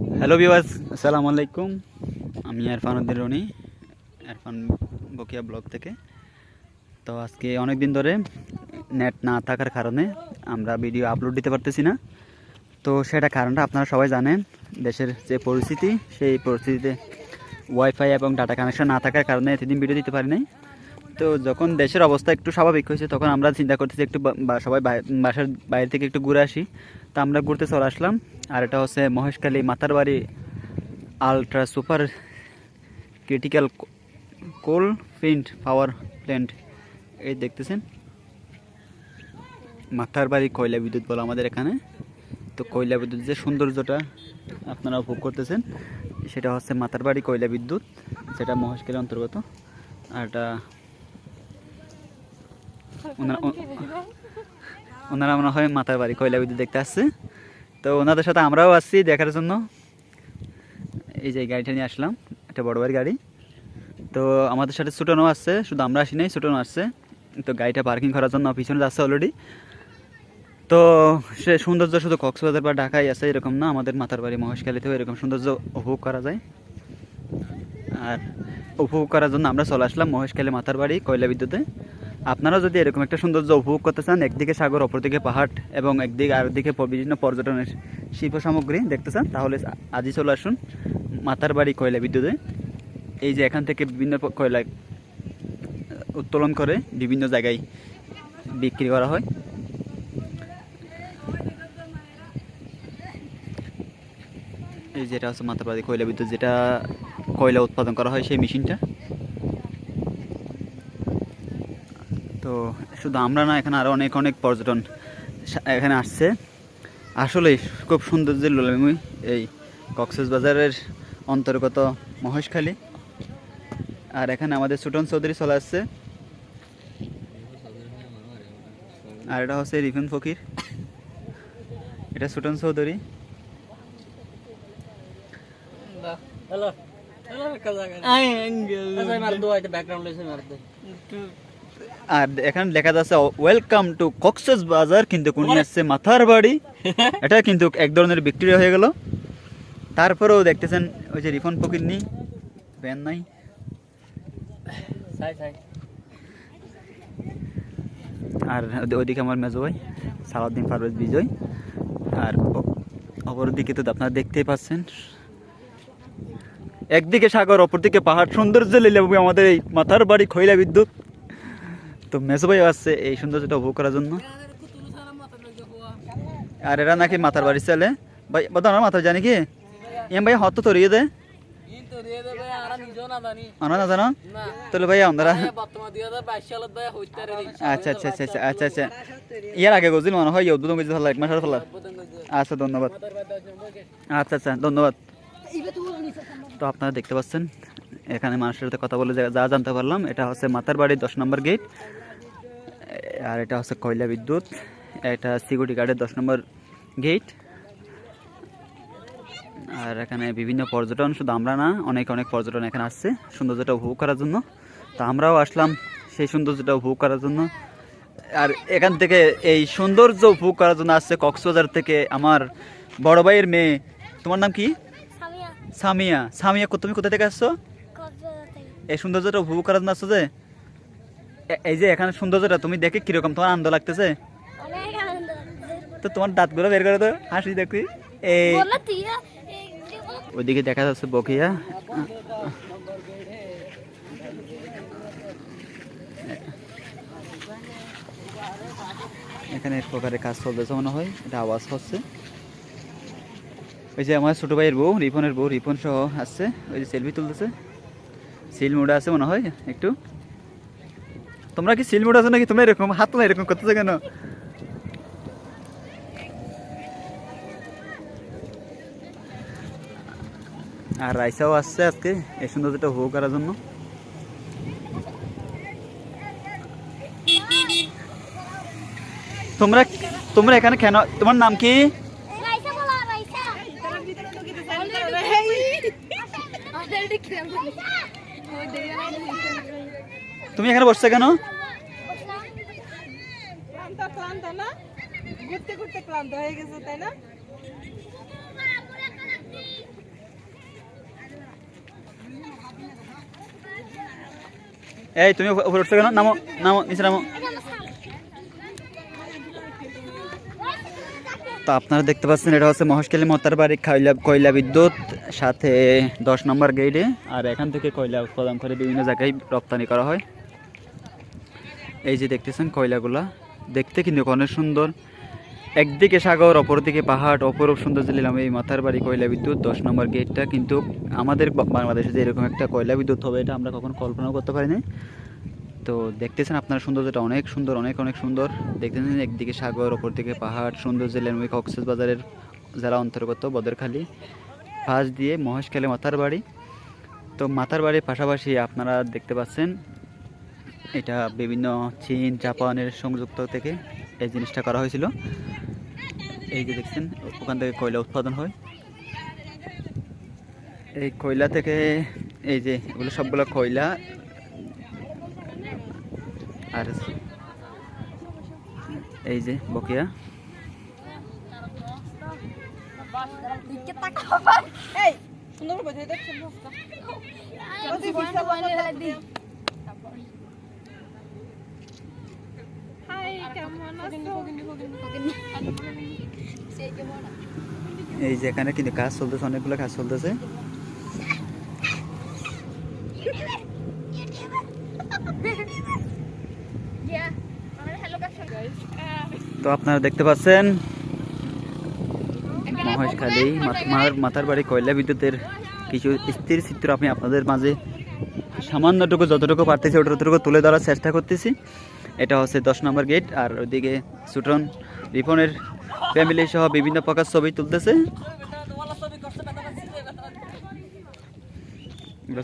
Hello বিওয়াস আসসালামু আলাইকুম। আমি আরফান উদ্দিন রনি, আরফান বকিয়া ব্লগ থেকে। তো আজকে অনেক দিন ধরে নেট না থাকার কারণে আমরা ভিডিও আপলোড দিতে পারতেছি না। তো সেটা কারণটা আপনারা সবাই জানেন, দেশের যে পরিস্থিতি, সেই পরিস্থিতিতে ওয়াইফাই এবং ডাটা কানেকশন না থাকার কারণে এতদিন ভিডিও দিতে পারি নাই। তো যখন দেশের অবস্থা একটু স্বাভাবিক হয়েছে, তখন আমরা চিন্তা করতেছি একটু সবাই বাসার বাইরে থেকে একটু ঘুরে আসি। তো আমরা ঘুরতে চলে আসলাম। আর এটা হচ্ছে Maheshkhali Matarbari ultra super critical coal print power plant এই দেখতেছেন? মাথার বাড়ি কয়লা বিদ্যুৎ বলে আমাদের এখানে। তো কয়লা বিদ্যুৎ যে সৌন্দর্যটা আপনারা উপভোগ করতেছেন, সেটা হচ্ছে মাতার বাড়ি কয়লা বিদ্যুৎ, সেটা মহেশখালীর অন্তর্গত। আর এটা ওনারা মনে হয় মাতার বাড়ি কয়লা বিদ্যুৎ দেখতে আসছে। তো ওনাদের সাথে আমরাও আসছি দেখার জন্য। এই যে গাড়িটা নিয়ে আসলাম, একটা বড় বাড়ির গাড়ি। তো আমাদের সাথে ছুটানো আসছে, শুধু আমরা আসি নাই ছুটানো আসছে। তো গাড়িটা পার্কিং করার জন্য পিছনে যাচ্ছে অলরেডি তো সে সৌন্দর্য শুধু কক্সবাজার বা ঢাকায় আছে, এরকম না, আমাদের মাতার বাড়ি মহেশখালীতেও এরকম সৌন্দর্য উপভোগ করা যায়। আর উপভোগ করার জন্য আমরা চলে আসলাম মহেশখালী মাতার বাড়ি কয়লা বিদ্যুতে আপনারাও যদি এরকম একটা সৌন্দর্য উপভোগ করতে চান, একদিকে সাগর, অপরদিকে পাহাড় এবং একদিকে আরেকদিকে প- বিভিন্ন পর্যটনের শিল্প সামগ্রী দেখতে চান, তাহলে আজই চলে আসুন মাতার বাড়ি কয়লা বিদ্যুতে। এই যে এখান থেকে বিভিন্ন কয়লা উত্তোলন করে বিভিন্ন জায়গায় বিক্রি করা হয়। এই যেটা হচ্ছে মাতারবাড়ি কয়লা বিদ্যুৎ যেটা কয়লা উৎপাদন করা হয় সেই মেশিনটা। তো শুধু আমরা না এখানে আরও অনেক অনেক পর্যটন এখানে আসছে। আসলেই খুব সুন্দর যে লোলামি এই কক্সবাজারের অন্তর্গত মহেশখালী। আর এখানে আমাদের সুটন চৌধুরী চলে আসছে। আর এটা হচ্ছে রিফেন ফকির। এটা সুটন চৌধুরী। হ্যালো হ্যালো কাজা কাজা মার দো আইতে ব্যাকগ্রাউন্ড লেসে মার দে আর এখানে লেখা যাচ্ছে ওয়েলকাম টু কক্সেস বাজার কিন্তু কোন আসছে মাথার বাড়ি। এটা কিন্তু এক ধরনের বিক্রি হয়ে গেল। তারপরেও দেখতেছেন ওই যে রিফন ফকির নি ব্যান নাই। আর ওইদিকে আমার মেজো ভাই সালাউদ্দিন পারভেজ বিজয়। আর অপরদিকে তো আপনারা দেখতেই পাচ্ছেন। একদিকে সাগর অপরদিকে পাহাড় সৌন্দর্য লীলা আমাদের এই মাথার বাড়ি খৈলা বিদ্যুৎ। তো মেজো ভাই আসছে এই সৌন্দর্যটা উপভোগ করার জন্য। আর এরা নাকি মাথার বাড়ি চলে। ভাই বলতো আমার মাথার জানি কি? এম ভাই, হত তো রিয়ে দে। কিন্তু দিয়ে দেবে আর নিজও না জানি? আমরা না জানো তাহলে ভাই, আমরা বর্তমান 2022 সালত ভাই হইতারে রে আচ্ছা আচ্ছা আচ্ছা আচ্ছা আচ্ছা আচ্ছা। ইয়ার আগে মনে হয় আচ্ছা ধন্যবাদ। বাদ আচ্ছা আচ্ছা ধন্যবাদ। তো আপনারা দেখতে পাচ্ছেন, এখানে মানুষের সাথে কথা বলে যা- জানতে পারলাম, এটা হচ্ছে মাতার বাড়ির দশ নম্বর গেট আর এটা হচ্ছে কয়লা বিদ্যুৎ। এটা সিকিউরিটি গার্ডের দশ নম্বর গেট। আর এখানে বিভিন্ন পর্যটন শুধু আমরা না অনেক অনেক পর্যটন এখানে আসছে সৌন্দর্যটা উপভোগ করার জন্য। তো আমরাও আসলাম সেই সৌন্দর্যটা উপভোগ করার জন্য। আর এখান থেকে এই সৌন্দর্য উপভোগ করার জন্য আসছে কক্সবাজার থেকে আমার বড় ভাইয়ের মেয়ে। তোমার নাম কি? সামিয়া। সামিয়া। সামিয়া তুমি কোথা থেকে আসছো? এই সৌন্দর্যটা উপভোগ করার জন্য আসছো যে? এই যে এখানে সৌন্দর্যটা তুমি দেখে কীরকম তোমার আনন্দ লাগতেছে? তো তোমার দাঁতগুলো বের করে তো হাসি দেখি। এই ওইদিকে দেখা যাচ্ছে বকিয়া এখানে এক প্রকারের কাজ চলতেছে মনে হয় এটা আওয়াজ হচ্ছে। ওই যে আমার ছোট ভাইয়ের বউ রিপনের বউ রিপন সহ আসছে ওই যে সেলফি তুলতেছে। সিল মুডে আছে মনে হয় একটু। তোমরা কি সিল মুড আছো নাকি? তোমরা এরকম হাত তোলা এরকম করতেছো কেন? আর রাইসাও আসছে আজকে, এই সৌন্দর্যটা উপভোগ করার জন্য। তোমরা তোমরা এখানে কেন তোমার নাম কি? তুমি এখানে বসছো কেন? এই তুমি উপরে উঠছো কেন? নামো নামো নিচে নামো। তো আপনারা দেখতে পাচ্ছেন এটা হচ্ছে মহেশকালী মতার বাড়ি কয়লা কয়লা বিদ্যুৎ সাথে দশ নম্বর গেইডে আর এখান থেকে কয়লা উৎপাদন করে বিভিন্ন জায়গায় রপ্তানি করা হয়। এই যে দেখতেছেন কয়লাগুলা, দেখতে কিন্তু অনেক সুন্দর। একদিকে সাগর, অপরদিকে পাহাড়, অপরূপ সুন্দর দিলাম এই মাথার বাড়ি কয়লা বিদ্যুৎ, দশ নম্বর গেটটা কিন্তু আমাদের বাংলাদেশে যে এরকম একটা কয়লা বিদ্যুৎ হবে, এটা আমরা কখনো কল্পনাও করতে পারিনি তো দেখতেছেন আপনারা সৌন্দর্যটা অনেক সুন্দর, অনেক অনেক সুন্দর। দেখতেছেন একদিকে সাগর, অপরদিকে পাহাড় সুন্দর ওই কক্সেস বাজারের যারা অন্তর্গত, বদরখালী। পাশ দিয়ে মহেশখালী মাথার বাড়ি। তো মাথার বাড়ির পাশাপাশি আপনারা দেখতে পাচ্ছেন এটা বিভিন্ন চীন জাপানের সংযুক্ত থেকে এই জিনিসটা করা হয়েছিল এই যে দেখছেন ওখান থেকে কয়লা উৎপাদন হয় এই কয়লা থেকে এই যে এগুলো সবগুলো কয়লা আর এই যে বকিয়া এই সুন্দর করে বোঝাই দেখছেন হাই কেমন আছো এই যে এখানে কিন্তু কাজ চলতেছে, অনেকগুলো কাজ চলতেছে। তো আপনারা দেখতে পাচ্ছেন মহেশখালী মাথার মাথার বাড়ি, কয়লা বিদ্যুতের কিছু স্থির চিত্র আমি আপনাদের মাঝে সামান্যটুকু যতটুকু পারতেছি ততটুকু তুলে ধরার চেষ্টা করতেছি। এটা হচ্ছে দশ নম্বর গেট আর ওইদিকে সুটন রিপনের ফ্যামিলি সহ বিভিন্ন প্রকার ছবি তুলতেছে।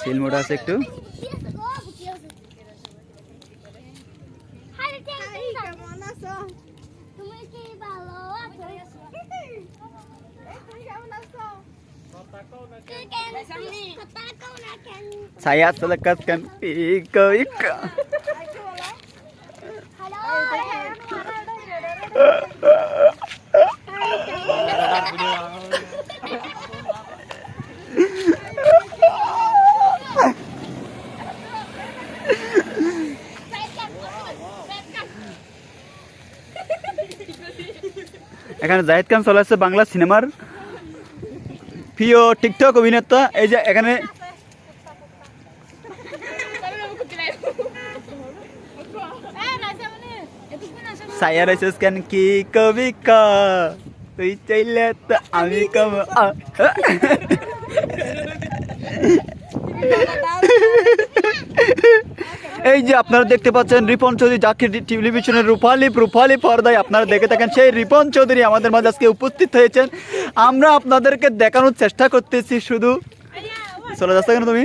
সিল মোড আছে একটু। কেমন আছো? তুমি কি ভালো আছো তুমি কেমন আছো কথা কও না কেন saya selekat kan ika ika hello এখানে জাহিদ খান চলে আসছে বাংলা সিনেমার প্রিয় টিকটক অভিনেতা। এই যে এখানে সায়া রয়েছে কেন কি কবি কা? তুই চাইলে তো আমি কব এই যে আপনারা দেখতে পাচ্ছেন রিপন চৌধুরী, জাকির টেলিভিশনের রূপালী রূপালী পর্দায় আপনারা দেখে থাকেন। সেই রিপন চৌধুরী আমাদের মাঝে আজকে উপস্থিত হয়েছেন। আমরা আপনাদেরকে দেখানোর চেষ্টা করতেছি শুধু। চলে যাচ্ছে কেন তুমি?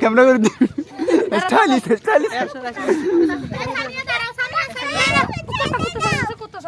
ক্যামেরা করে স্টাইলিশ স্টাইলিশ। সামনে দাঁড়াও সামনে সামনে কুত্তা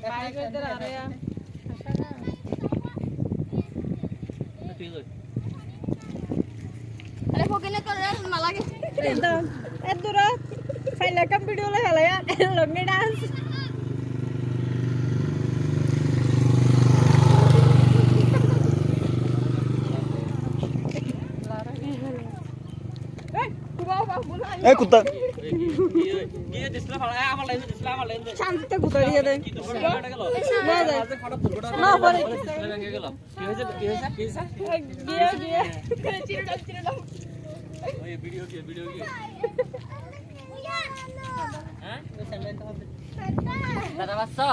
কুত্তা চালাচ্ছে কুত্তা চালাচ্ছে ঠিক আছে আরে ফকিনে করে মালাগে এ দূরা ফাইলা কাম ভিডিও লে হেলায়া লগডেটা আস এই কুবা বাবুলা এ কুত্তা গিয়ে গিয়ে দিসলা শান্তিতে গুতাড়িয়ে দেয় না যায় না পরে গিয়ে গিয়ে দাদা বাচ্চা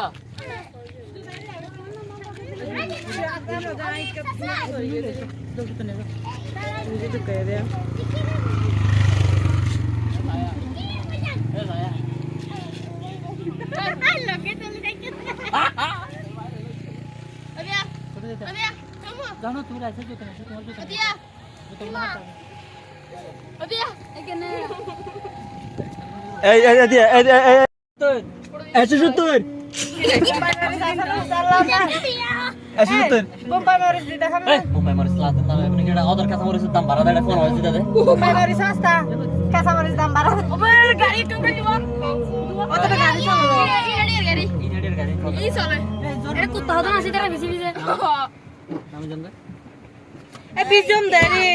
জানো তুমি রাইছে যেতে না তোমার যেতে এই এই এই এই এই এই একশো সত্তর একশো সত্তর বোম্বাই মরিস দি দেখাম না এই মুম্বাই মরিস এখন এটা অদর কাঁচা মরিসের দাম বাড়া দেয় ফোন হয়েছে দাদা বোম্বাই মরিস সস্তা কাঁচা মরিস দাম বাড়া ওই গাড়ি টুকে দিব অতটা গাড়ি চলবে ইটালির গাড়ি কুত্তা হতো না সেটা বেশি বেশি আমি জানবে এ বিজম দেরি।